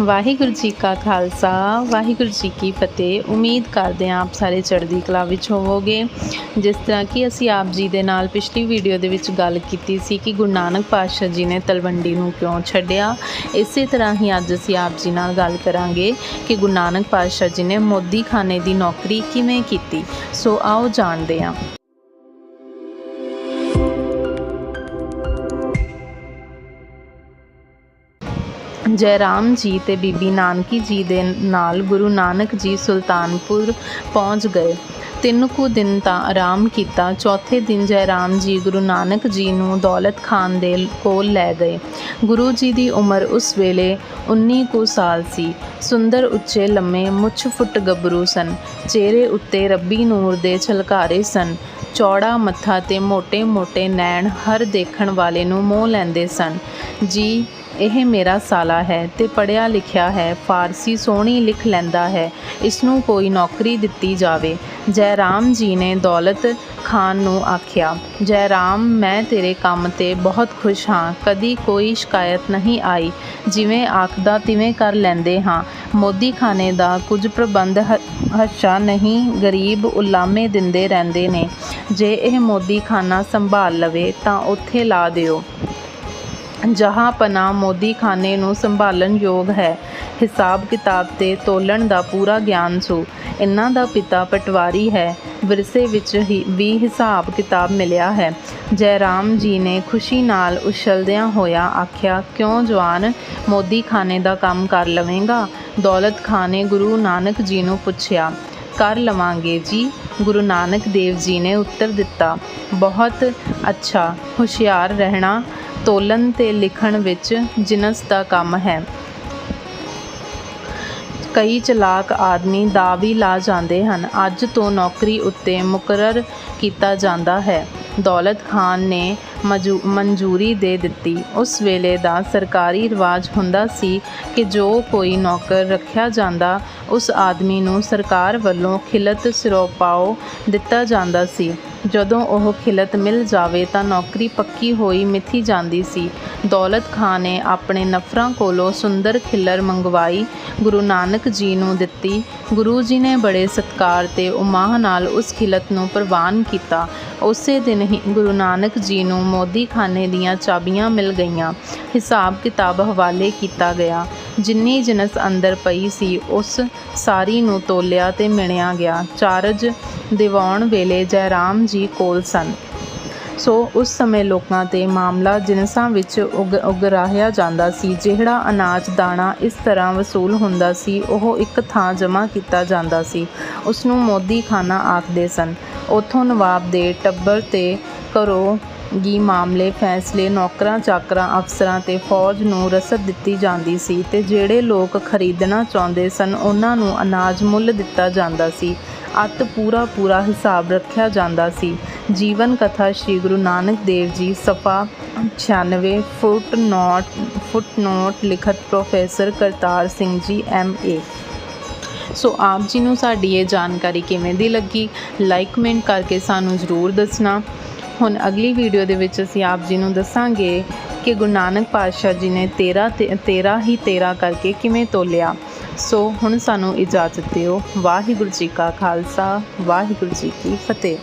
ਵਾਹਿਗੁਰੂ ਜੀ ਕਾ ਖਾਲਸਾ, ਵਾਹਿਗੁਰੂ ਜੀ ਕੀ ਫਤਿਹ। ਉਮੀਦ ਕਰਦੇ ਹਾਂ ਆਪ ਸਾਰੇ ਚੜ੍ਹਦੀ ਕਲਾ ਵਿੱਚ ਹੋਵੋਗੇ। ਜਿਸ ਤਰ੍ਹਾਂ ਕਿ ਅਸੀਂ ਆਪ ਜੀ ਦੇ ਨਾਲ ਪਿਛਲੀ ਵੀਡੀਓ ਦੇ ਵਿੱਚ ਗੱਲ ਕੀਤੀ ਸੀ ਕਿ ਗੁਰੂ ਨਾਨਕ ਪਾਤਸ਼ਾਹ ਜੀ ਨੇ ਤਲਵੰਡੀ ਨੂੰ ਕਿਉਂ ਛੱਡਿਆ। ਇਸੇ ਤਰ੍ਹਾਂ ਹੀ ਅੱਜ ਅਸੀਂ ਆਪ ਜੀ ਨਾਲ ਗੱਲ ਕਰਾਂਗੇ ਕਿ ਗੁਰੂ ਨਾਨਕ ਪਾਤਸ਼ਾਹ ਜੀ ਨੇ ਮੋਦੀਖਾਨੇ ਦੀ ਨੌਕਰੀ ਕਿਵੇਂ ਕੀਤੀ। ਸੋ ਆਓ ਜਾਣਦੇ ਹਾਂ। ਜੈਰਾਮ ਜੀ ਅਤੇ ਬੀਬੀ ਨਾਨਕੀ ਜੀ ਦੇ ਨਾਲ ਗੁਰੂ ਨਾਨਕ ਜੀ ਸੁਲਤਾਨਪੁਰ ਪਹੁੰਚ ਗਏ। ਤਿੰਨ ਕੁ ਦਿਨ ਤਾਂ ਆਰਾਮ ਕੀਤਾ। ਚੌਥੇ ਦਿਨ ਜੈਰਾਮ ਜੀ ਗੁਰੂ ਨਾਨਕ ਜੀ ਨੂੰ ਦੌਲਤ ਖਾਨ ਦੇ ਕੋਲ ਲੈ ਗਏ। ਗੁਰੂ ਜੀ ਦੀ ਉਮਰ ਉਸ ਵੇਲੇ 19 ਕੁ ਸਾਲ ਸੀ। ਸੁੰਦਰ ਉੱਚੇ ਲੰਮੇ ਮੁੱਛ ਫੁੱਟ ਗੱਭਰੂ ਸਨ। ਚਿਹਰੇ ਉੱਤੇ ਰੱਬੀ ਨੂਰ ਦੇ ਛਲਕਾਰੇ ਸਨ। ਚੌੜਾ ਮੱਥਾ ਤੇ ਮੋਟੇ ਮੋਟੇ ਨੈਣ ਹਰ ਦੇਖਣ ਵਾਲੇ ਨੂੰ ਮੋਹ ਲੈਂਦੇ ਸਨ। "ਜੀ, ਇਹ ਮੇਰਾ ਸਾਲਾ ਹੈ ਤੇ ਪੜ੍ਹਿਆ ਲਿਖਿਆ ਹੈ, ਫ਼ਾਰਸੀ ਸੋਹਣੀ ਲਿਖ ਲੈਂਦਾ ਹੈ, ਇਸਨੂੰ ਕੋਈ ਨੌਕਰੀ ਦਿੱਤੀ ਜਾਵੇ।" ਜੈ ਰਾਮ ਜੀ ਨੇ ਦੌਲਤ ਖਾਨ ਨੂੰ ਆਖਿਆ, ਜੈਰਾਮ, ਮੈਂ ਤੇਰੇ ਕੰਮ ਤੇ ਬਹੁਤ ਖੁਸ਼ ਹਾਂ। ਕਦੀ ਕੋਈ ਸ਼ਿਕਾਇਤ ਨਹੀਂ ਆਈ। ਜਿਵੇਂ ਆਖਦਾ ਤਿਵੇਂ ਕਰ ਲੈਂਦੇ ਹਾਂ। ਮੋਦੀ ਖਾਨੇ ਦਾ ਕੁਝ ਪ੍ਰਬੰਧ ਹ- ਹੱਸ਼ਾ ਨਹੀਂ, ਗਰੀਬ ਉਲਾਮੇ ਦਿੰਦੇ ਰਹਿੰਦੇ ਨੇ। ਜੇ ਇਹ ਮੋਦੀ ਖਾਨਾ ਸੰਭਾਲ ਲਵੇ, ਤਾਂ ਉੱਥੇ ਲਾ ਦਿਓ। ਜਹਾਂ ਪਨਾ ਮੋਦੀ ਖਾਨੇ ਨੂੰ ਸੰਭਾਲਣ ਯੋਗ ਹੈ। ਹਿਸਾਬ ਕਿਤਾਬ ਤੇ ਤੋਲਣ ਦਾ ਪੂਰਾ ਗਿਆਨ ਸੂ। ਇਹਨਾਂ ਦਾ ਪਿਤਾ ਪਟਵਾਰੀ ਹੈ। ਵਿਰਸੇ ਵਿੱਚ ਹੀ ਵੀ ਹਿਸਾਬ ਕਿਤਾਬ ਮਿਲਿਆ ਹੈ। ਜੈਰਾਮ ਜੀ ਨੇ ਖੁਸ਼ੀ ਨਾਲ ਉਛਲਦਿਆਂ ਹੋਇਆ ਆਖਿਆ, ਕਿਉਂ ਜਵਾਨ, ਮੋਦੀ ਖਾਨੇ ਦਾ ਕੰਮ ਕਰ ਲਵੇਂਗਾ? ਦੌਲਤ ਖਾਨ ਨੇ ਗੁਰੂ ਨਾਨਕ ਜੀ ਨੂੰ ਪੁੱਛਿਆ, ਕਰ ਲਵਾਂਗੇ ਜੀ। ਗੁਰੂ ਨਾਨਕ ਦੇਵ ਜੀ ਨੇ ਉੱਤਰ ਦਿੱਤਾ, ਬਹੁਤ ਅੱਛਾ, ਹੁਸ਼ਿਆਰ ਰਹਿਣਾ ਤੋਲਣ ਤੇ ਲਿਖਣ ਵਿੱਚ ਜਿਨਸ ਦਾ ਕੰਮ ਹੈ। ਕਈ ਚਲਾਕ ਆਦਮੀ ਦਾ ਵੀ ਲਾ ਜਾਂਦੇ ਹਨ। ਅੱਜ ਤੋਂ ਨੌਕਰੀ ਉੱਤੇ ਮੁਕਰਰ ਕੀਤਾ ਜਾਂਦਾ ਹੈ। ਦੌਲਤ ਖਾਨ ਨੇ ਮਜੂ- ਮਨਜ਼ੂਰੀ ਦੇ ਦਿੱਤੀ। ਉਸ ਵੇਲੇ ਦਾ ਸਰਕਾਰੀ ਰਿਵਾਜ ਹੁੰਦਾ ਸੀ ਕਿ ਜੋ ਕੋਈ ਨੌਕਰ ਰੱਖਿਆ ਜਾਂਦਾ, ਉਸ ਆਦਮੀ ਨੂੰ ਸਰਕਾਰ ਵੱਲੋਂ ਖਿਲਤ ਸਿਰੋਪਾਓ ਦਿੱਤਾ ਜਾਂਦਾ ਸੀ। ਜਦੋਂ ਉਹ ਖਿਲਤ ਮਿਲ ਜਾਵੇ ਤਾਂ ਨੌਕਰੀ ਪੱਕੀ ਹੋਈ ਮਿਥੀ ਜਾਂਦੀ ਸੀ। ਦੌਲਤ ਖਾਂ ਨੇ ਆਪਣੇ ਨਫਰਾਂ ਕੋਲੋਂ ਸੁੰਦਰ ਖਿਲਰ ਮੰਗਵਾਈ, ਗੁਰੂ ਨਾਨਕ ਜੀ ਨੂੰ ਦਿੱਤੀ। ਗੁਰੂ ਜੀ ਨੇ ਬੜੇ ਸਤਕਾਰ ਤੇ ਉਮਾਹ ਨਾਲ ਉਸ ਖਿਲਤ ਨੂੰ ਪ੍ਰਵਾਨ ਕੀਤਾ। ਉਸੇ ਦਿਨ ਹੀ ਗੁਰੂ ਨਾਨਕ ਜੀ ਨੂੰ ਮੋਦੀਖਾਨੇ ਦੀਆਂ ਚਾਬੀਆਂ ਮਿਲ ਗਈਆਂ। ਹਿਸਾਬ ਕਿਤਾਬ ਹਵਾਲੇ ਕੀਤਾ ਗਿਆ। ਜਿੰਨੀ ਜਿਨਸ ਅੰਦਰ ਪਈ ਸੀ, ਉਸ ਸਾਰੀ ਨੂੰ ਤੋਲਿਆ ਤੇ ਮਿਣਿਆ ਗਿਆ। ਚਾਰਜ ਦਿਵਾਉਣ ਵੇਲੇ ਜੈਰਾਮ ਜੀ ਕੋਲ ਸਨ। ਸੋ ਉਸ ਸਮੇਂ ਲੋਕਾਂ ਤੇ ਮਾਮਲਾ ਜਿਨਸਾਂ ਵਿੱਚ ਉਗ, ਉਗਰਾਹਿਆ ਜਾਂਦਾ ਸੀ। ਜਿਹੜਾ ਅਨਾਜ ਦਾਣਾ ਇਸ ਤਰ੍ਹਾਂ ਵਸੂਲ ਹੁੰਦਾ ਸੀ, ਉਹ ਇੱਕ ਥਾਂ ਜਮ੍ਹਾਂ ਕੀਤਾ ਜਾਂਦਾ ਸੀ। ਉਸ ਨੂੰ ਮੋਦੀ ਖਾਨਾ ਆਖਦੇ ਸਨ। ਉਥੋਂ ਨਵਾਬ ਦੇ ਟੱਬਰ ਤੇ ਘਰੋਂ ਗੀ ਮਾਮਲੇ, ਫੈਸਲੇ, ਨੌਕਰਾਂ, ਚਾਕਰਾਂ, ਅਫਸਰਾਂ ਤੇ ਫੌਜ ਨੂੰ ਰਸਦ ਦਿੱਤੀ ਜਾਂਦੀ ਸੀ ਤੇ ਜਿਹੜੇ ਲੋਕ ਖਰੀਦਣਾ ਚਾਹੁੰਦੇ ਸਨ, ਉਹਨਾਂ ਨੂੰ ਅਨਾਜ ਮੁੱਲ ਦਿੱਤਾ ਜਾਂਦਾ ਸੀ। ਅੱਤ ਪੂਰਾ ਪੂਰਾ ਹਿਸਾਬ ਰੱਖਿਆ ਜਾਂਦਾ ਸੀ। ਜੀਵਨ ਕਥਾ ਸ੍ਰੀ ਗੁਰੂ ਨਾਨਕ ਦੇਵ ਜੀ, ਸਫਾ 96 ਫੁੱਟ ਨੋਟ ਫੁੱਟ ਨੋਟ ਲਿਖਤ professor Kartar Singh ji, M A. ਸੋ ਆਪ ਜੀ ਨੂੰ ਸਾਡੀ ਇਹ ਜਾਣਕਾਰੀ ਕਿਵੇਂ ਦੀ ਲੱਗੀ? ਲਾਈਕ, ਕਮੈਂਟ ਕਰਕੇ ਸਾਨੂੰ ਜ਼ਰੂਰ ਦੱਸਣਾ। ਹੁਣ ਅਗਲੀ ਵੀਡੀਓ ਦੇ ਵਿੱਚ ਅਸੀਂ ਆਪ ਜੀ ਨੂੰ ਦੱਸਾਂਗੇ ਕਿ ਗੁਰੂ ਨਾਨਕ ਪਾਤਸ਼ਾਹ ਜੀ ਨੇ 13 ਤੇ 13 ਹੀ 13 ਕਰਕੇ ਕਿਵੇਂ ਤੋਲਿਆ। ਸੋ ਹੁਣ ਸਾਨੂੰ ਇਜਾਜ਼ਤ ਦਿਓ। ਵਾਹਿਗੁਰੂ ਜੀ ਕਾ ਖਾਲਸਾ, ਵਾਹਿਗੁਰੂ ਜੀ ਕੀ ਫਤਿਹ।